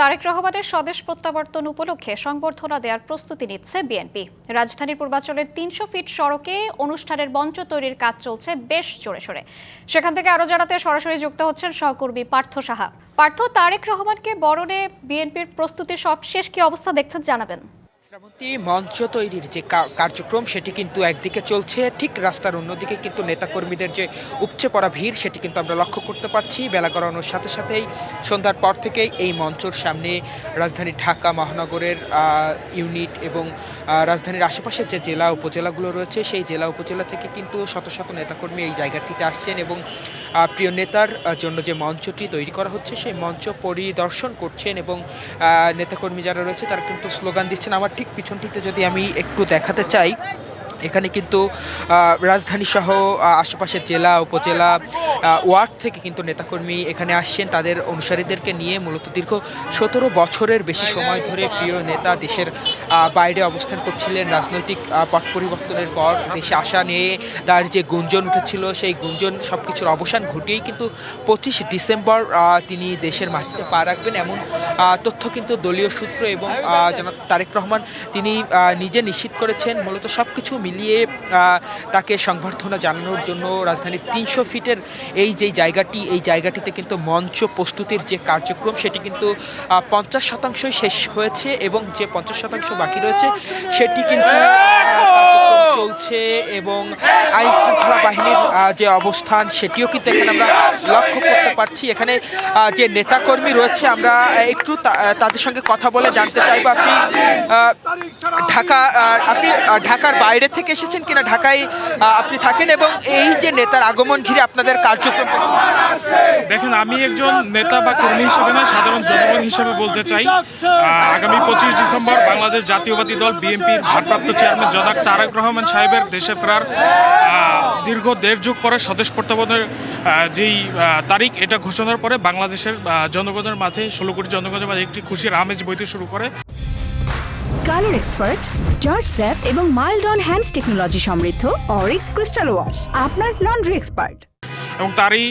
তারেক রহমানের স্বদেশ প্রত্যাবর্তন উপলক্ষে সংবর্ধনা দেওয়ার প্রস্তুতি নিচ্ছে বিএনপি। রাজধানীর পূর্বাঞ্চলের তিনশো ফিট সড়কে অনুষ্ঠানের মঞ্চ তৈরির কাজ চলছে বেশ জোরে সোরে। সেখান থেকে আরও জানাতে সরাসরি যুক্ত হচ্ছেন সহকর্মী পার্থ সাহা। পার্থ, তারেক রহমানকে বরণে বিএনপির প্রস্তুতির সবশেষ কি অবস্থা দেখছেন জানাবেন। শ্রাবন্তী মঞ্চ তৈরির যে কার্যক্রম, সেটি কিন্তু একদিকে চলছে। ঠিক রাস্তার অন্যদিকে কিন্তু নেতাকর্মীদের যে উপচে পড়া ভিড়, সেটি কিন্তু আমরা লক্ষ্য করতে পারছি। বেলা গড়ানোর সাথে সাথেই সন্ধ্যার পর থেকেই এই মঞ্চর সামনে রাজধানী ঢাকা, মহানগরের ইউনিট এবং রাজধানীর আশেপাশের যে জেলা উপজেলাগুলো রয়েছে, সেই জেলা উপজেলা থেকে কিন্তু শত শত নেতাকর্মী এই জায়গাটিতে আসছেন এবং প্রিয় নেতার জন্য যে মঞ্চটি তৈরি করা হচ্ছে, সেই মঞ্চ পরিদর্শন করছেন এবং নেতাকর্মী যারা রয়েছে, তারা কিন্তু স্লোগান দিচ্ছেন, আমার ঠিক পিছনটিতে যদি আমি একটু দেখাতে চাই এখানে কিন্তু রাজধানী সহ আশেপাশের জেলা, উপজেলা ওয়ার্ড থেকে কিন্তু নেতাকর্মী এখানে আসছেন। তাদের অনুসারীদেরকে নিয়ে মূলত দীর্ঘ সতেরো বছরের বেশি সময় ধরে প্রিয় নেতা দেশের বাইরে অবস্থান করছিলেন। রাজনৈতিক পট পরিবর্তনের পর দেশে আসা নিয়ে তার যে গুঞ্জন উঠেছিল, সেই গুঞ্জন সব কিছুর অবসান ঘটিয়েই কিন্তু পঁচিশ ডিসেম্বর তিনি দেশের মাটিতে পা রাখবেন এমন তথ্য কিন্তু দলীয় সূত্র এবং তারেক রহমান তিনি নিজে নিশ্চিত করেছেন। মূলত সব কিছু মিলিয়ে তাকে সংবর্ধনা জানানোর জন্য রাজধানীর তিনশো ফিটের এই যে জায়গাটি, এই জায়গাটিতে কিন্তু মঞ্চ প্রস্তুতির যে কার্যক্রম, সেটি কিন্তু পঞ্চাশ শতাংশই শেষ হয়েছে এবং যে পঞ্চাশ শতাংশ বাকি রয়েছে, সেটি কিন্তু চলছে এবং আইন শৃঙ্খলা বাহিনীর যে অবস্থান, সেটিও কিন্তু এখানে আমরা লক্ষ্য করতে পারছি। এখানে যে নেতাকর্মী রয়েছে, আমরা একটু তাদের সঙ্গে কথা বলে জানতে চাইব। আপনি ঢাকা আপনি ঢাকার বাইরে থেকে এসেছেন কিনা ঢাকায় আপনি থাকেন এবং এই যে নেতার আগমন ঘিরে আপনাদের কার্যক্রম দেখেন আমি একজন নেতা বা কর্মী হিসেবে না সাধারণ জনগণ হিসেবে বলতে চাই। আগামী পঁচিশ ডিসেম্বর বাংলাদেশ জাতীয়বাদী দল বিএনপির ভারপ্রাপ্ত চেয়ারম্যান জনাক তারেক রহমান সাহেবের দেশে ফেরার দীর্ঘ দেড় যুগ পরে স্বদেশ প্রত্যাবর্তনের আহ, যেই তারিখ এটা ঘোষণার পরে বাংলাদেশের জনগণের মাঝে ষোলো কোটি জনগণের মাঝে একটি খুশির আমেজ বইতে শুরু করে। কালার এক্সপার্ট জর্জ স্যাপ এবং মাইল্ড অন হ্যান্ডস টেকনোলজি সমৃদ্ধ অরিক্স ক্রিস্টাল ওয়াশ আপনার লন্ড্রি এক্সপার্ট। এবং তারই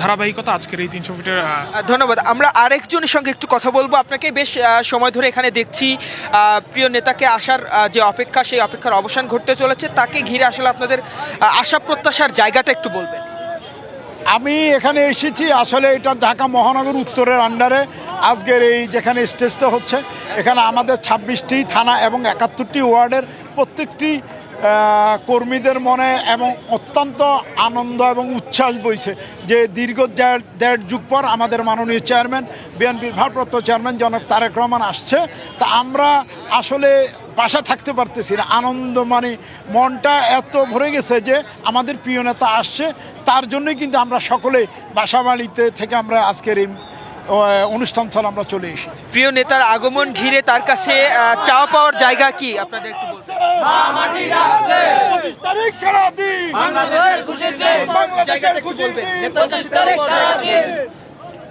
ধারাবাহিকতা আজকের এই তিনশো ফিটের ধন্যবাদ। আমরা আরেকজনের সঙ্গে একটু কথা বলব। আপনাকে বেশ সময় ধরে এখানে দেখছি। প্রিয় নেতাকে আসার যে অপেক্ষা সেই অপেক্ষার অবসান ঘটতে চলেছে। তাকে ঘিরে আসলে আপনাদের আশা প্রত্যাশার জায়গাটা একটু বলবেন। আমি এখানে এসেছি। আসলে এটা ঢাকা মহানগর উত্তরের আন্ডারে আজকের এই যেখানে স্টেজটা হচ্ছে, এখানে আমাদের ছাব্বিশটি থানা এবং একাত্তরটি ওয়ার্ডের প্রত্যেকটি কর্মীদের মনে এবং অত্যন্ত আনন্দ এবং উচ্ছ্বাস বইছে যে দীর্ঘ দেড় যুগ পর আমাদের মাননীয় চেয়ারম্যান, বিএনপির ভারপ্রাপ্ত চেয়ারম্যান জনক তারেক রহমান আসছে। তা আমরা আসলে বাসা থাকতে পারতেছি না, আনন্দ মানে মনটা এত ভরে গেছে যে আমাদের প্রিয় নেতা আসছে, তার জন্যই কিন্তু আমরা সকলে বাসা বাড়িতে থেকে আমরা আজকের এই অনুষ্ঠান স্থলে আমরা চলে এসেছি। প্রিয় নেতার আগমন ঘিরে তার কাছে চাওয়া পাওয়ার জায়গা কি? আপনাদের একটু?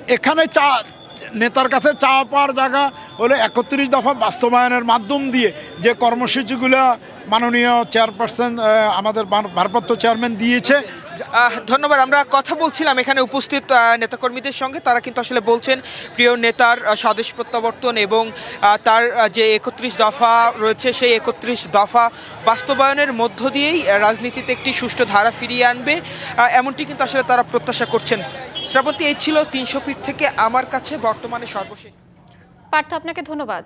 এখানে চা নেতার কাছে চাওয়া পাওয়ার জায়গা হলো একত্রিশ দফা বাস্তবায়নের মাধ্যম দিয়ে যে কর্মসূচিগুলো মাননীয় চেয়ারপারসন আমাদের ভারপ্রাপ্ত চেয়ারম্যান দিয়েছে ধন্যবাদ। আমরা কথা বলছিলাম এখানে উপস্থিত নেতাকর্মীদের সঙ্গে। তারা কিন্তু আসলে বলছেন, প্রিয় নেতার স্বদেশ প্রত্যাবর্তন এবং তার যে একত্রিশ দফা রয়েছে, সেই একত্রিশ দফা বাস্তবায়নের মধ্য দিয়েই রাজনীতিতে একটি সুষ্ঠু ধারা ফিরিয়ে আনবে। এমনটি কিন্তু আসলে তারা প্রত্যাশা করছেন। শ্রাবন্তী, এই ছিল তিনশো ফিট থেকে আমার কাছে বর্তমানে সর্বশেষ। পার্থ, আপনাকে ধন্যবাদ।